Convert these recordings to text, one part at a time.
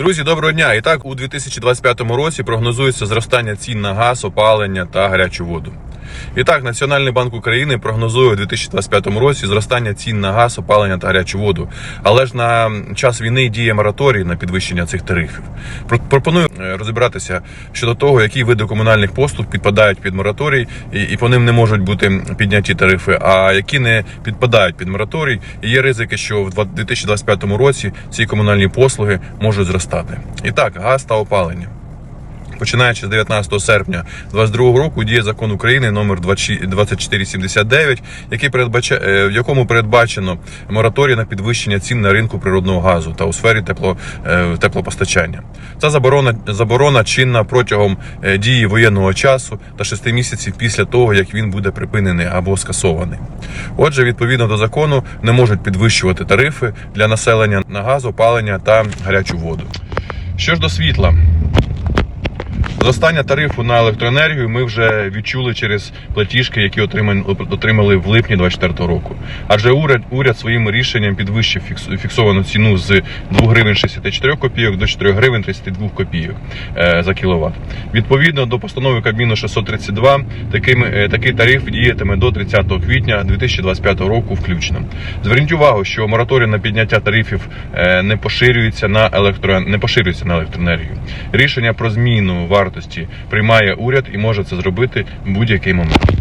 Друзі, доброго дня! І так, у 2025 році прогнозується зростання цін на газ, опалення та гарячу воду. І так, Національний банк України прогнозує у 2025 році зростання цін на газ, опалення та гарячу воду. Але ж на час війни діє мораторій на підвищення цих тарифів. Про- Пропоную е, розібратися щодо того, які види комунальних послуг підпадають під мораторій, і по ним не можуть бути підняті тарифи, а які не підпадають під мораторій. І є ризики, що в 2025 році ці комунальні послуги можуть зростати. І так, газ та опалення. Починаючи з 19 серпня 2022 року діє закон України номер 20 2479, який передбача, е, в якому передбачено мораторій на підвищення цін на ринку природного газу та у сфері тепло, е, теплопостачання. Ця заборона заборона чинна протягом е, дії воєнного часу та 6 місяців після того, як він буде припинений або скасований. Отже, відповідно до закону не можуть підвищувати тарифи для населення на газ, опалення та гарячу воду. Що ж до світла, Зростання тарифу на електроенергію ми вже відчули через платіжки, які отримали в липні 2024 року. Адже уряд, уряд своїм рішенням підвищив фікс- фіксовану ціну з 2 гривень 64 копійок до 4 гривень 32 копійок е, за кіловат. Відповідно до постанови Кабміну 632, таким, е, такий тариф діятиме до 30 квітня 2025 року включно. Зверніть увагу, що мораторій на підняття тарифів е, не поширюється на електро... не поширюється на електроенергію. Рішення про зміну вартості приймає уряд і може це зробити в будь-який момент.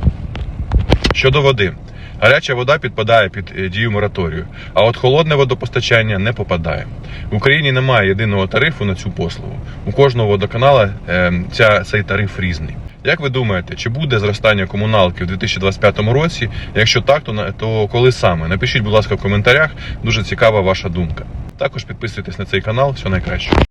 Щодо води. Гаряча вода підпадає під е, дію мораторію, а от холодне водопостачання не попадає. В Україні немає єдиного тарифу на цю послугу. У кожного водоканала е, ця, цей тариф різний. Як ви думаєте, чи буде зростання комуналки в 2025 році? Якщо так, то, то коли саме? Напишіть, будь ласка, в коментарях. Дуже цікава ваша думка. Також підписуйтесь на цей канал. Все найкраще.